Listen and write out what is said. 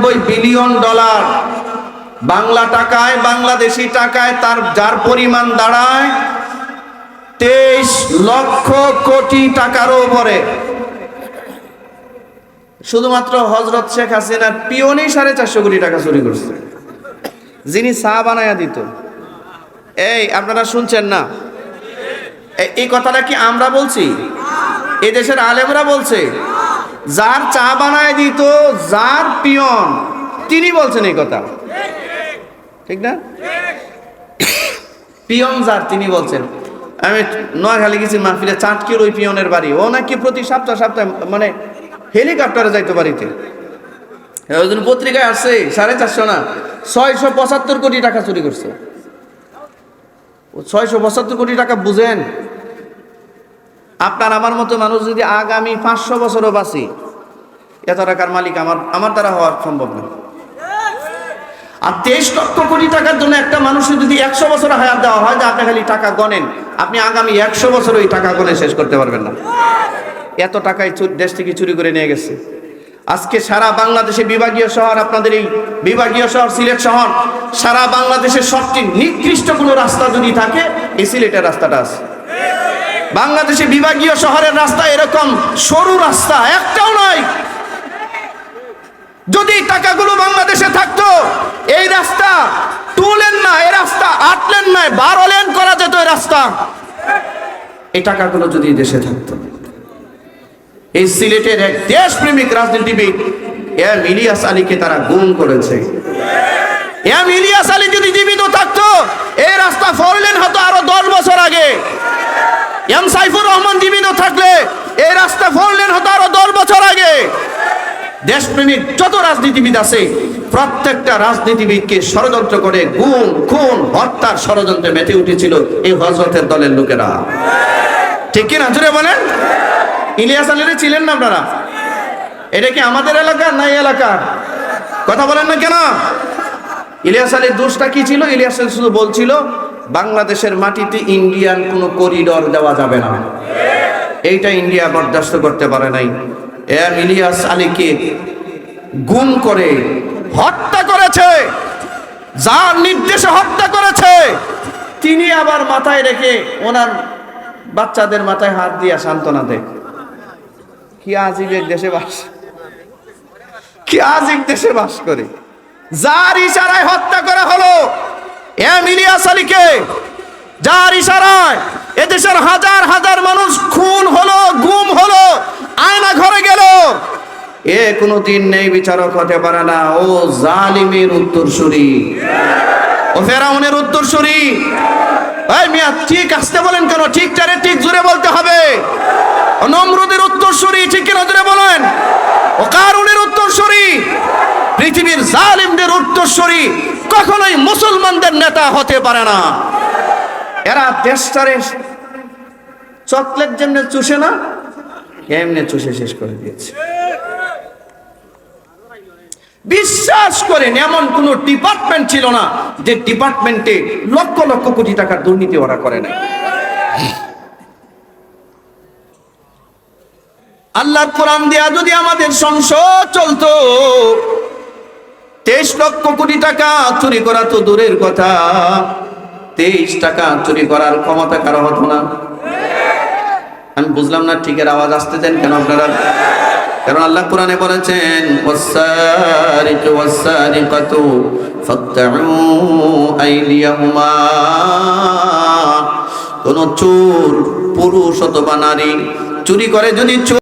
ছিয়ানব্বই billion dollar. Bangla টাকায়, বাংলাদেশি টাকায় তার, যার পরিমাণ দাঁড়ায় তেইশ লক্ষ কোটি টাকারও উপরে। শুধুমাত্র হজরত শেখ হাসিনার পিওনেই সাড়ে চারশো কোটি টাকা চুরি করছে। যিনি চা বানায়া দিত। এই, আপনারা শুনছেন না? এই কথাটা কি আমরা বলছি? এই দেশের আলেমরা বলছে? যার চা বানায় দিত, যার পিয়ন। তিনি বলছেন এই কথা। ঠিক না? পিয়ন যার, তিনি বলছেন। আমি নোয়াখালী গেছি মাহফিলে চাটকির ওই পিয়নের বাড়ি। ও নাকি প্রতি সপ্তাহ সপ্তাহে মানে হেলিকপ্টারে যাইতো বাড়িতে। ওই দিন পত্রিকায় আসছে, সাড়ে চারশো না, ছয়শো পঁচাত্তর কোটি টাকা চুরি করছে। ছয়শো পঁচাত্তর কোটি টাকা বুঝেন আপনার আমার মতো মানুষ যদি আগামী পাঁচশো বছরও বাঁচি, এত টাকার মালিক আমার আমার দ্বারা হওয়া সম্ভব না। আর তেইশ লক্ষ কোটি টাকার জন্য একটা মানুষের যদি একশো বছর হায়াত দেওয়া হয়, যে আপনি খালি টাকা গণেন, আপনি আগামী একশো বছর ওই টাকা গণে শেষ করতে পারবেন না। এত টাকায় চু- দেশ থেকে চুরি করে নিয়ে গেছে। আজকে সারা বাংলাদেশে বিভাগীয় শহর, আপনাদের এই বিভাগীয় শহর, সিলেট শহর, সারা বাংলাদেশের সবচেয়ে নিকৃষ্ট কোনো রাস্তা যদি থাকে, এই সিলেটের রাস্তাটা আছে। বাংলাদেশে বিভাগীয় শহরের রাস্তা এরকম, সরু রাস্তা, একটাও নয় যদি টাকাগুলো বাংলাদেশে থাকতো, এই রাস্তা টু লেন না, এই রাস্তা আট লেন নয় বারো লেন করা যেত এই রাস্তা। এই টাকাগুলো যদি দেশে থাকতো, এই সিলেটের এক দেশপ্রেমিক রাজনীতিবিদ, এম ইলিয়াস আলীকে তারা গুম করেছে। এম ইলিয়াস আলী যদি জীবিত থাকতো, এই রাস্তা ফোর লেন হতো আরও দশ বছর আগে এম সাইফুর রহমান জীবিত থাকলে এই রাস্তা ফোর লেন হতো আরও দশ বছর আগে। দেশপ্রেমিক যত রাজনীতিবিদ আছে, প্রত্যেকটা রাজনীতিবিদকে ষড়যন্ত্র করে গুম, খুন, হত্যার ষড়যন্ত্রে মেতে উঠেছিল এই হজরতের দলের লোকেরা। ঠিক কিনা জুড়ে বলেন। ইলিয়াস আলীরে ছিলেন না আপনারা? এটা কি আমাদের এলাকার না এই এলাকার কথা বলেন না কেন? ইলিয়াস আলীর দোষটা কি ছিল? ইলিয়াস আলী শুধু বলছিল, বাংলাদেশের মাটিতে ইন্ডিয়ান কোনো করিডর দেওয়া যাবে না। এইটা ইন্ডিয়া বরদাস্ত করতে পারে নাই। এম ইলিয়াস আলীকে গুম করে হত্যা করেছে। যার নির্দেশে হত্যা করেছে। তিনি আবার মাথায় রেখে ওনার বাচ্চাদের মাথায় হাত দিয়া সান্ত্বনা দেয়। কি আজিব এক দেশে বাস। কি আজিব দেশে বাস করে। যার ইশারায় হত্যা করা হলো এম ইলিয়াস আলীকে, যার ইশারায় এদেশের হাজার হাজার মানুষ খুন হলো গুম হলো আয়না ঘরে গেল এ কোনো দিন নেই, বিচারক হতে পারে না। ও জালিমের উত্তরসূরি। ও ফেরাউনের উত্তরসূরি। এই মিয়া, ঠিক আসতে বলেন কেন? ঠিক চারে ঠিক জুড়ে বলতে হবে। নমরুদের উত্তরসূরি, ঠিক কেন জুড়ে বলেন? ও কারুনের উত্তরসূরি? পৃথিবীর জালিমদের উত্তরসূরি কখনোই মুসলমানদের নেতা হতে পারে না। এরা দেশটারে চকলেট যেমনে চুষে না, এমনি চুষে শেষ করে দিয়েছে। বিশ্বাস করেন, এমন কোন ডিপার্টমেন্ট ছিল না যে ডিপার্টমেন্টে লক্ষ লক্ষ কোটি টাকার দুর্নীতি ওরা করে নাই। আল্লাহর কোরআন দেয়া যদি আমাদের সংসদ চলতো, তেইশ লক্ষ কোটি টাকা চুরি করা তো দূরের কথা, তেইশ টাকা চুরি করার ক্ষমতা কারও হতো না। আমি বুঝলাম না, ঠিকের আওয়াজ আসতে দেন কেন আপনারা? কারণ আল্লাহ কোরআনে বলেছেন কোন চোর পুরুষ অথবা নারী চুরি করে যদি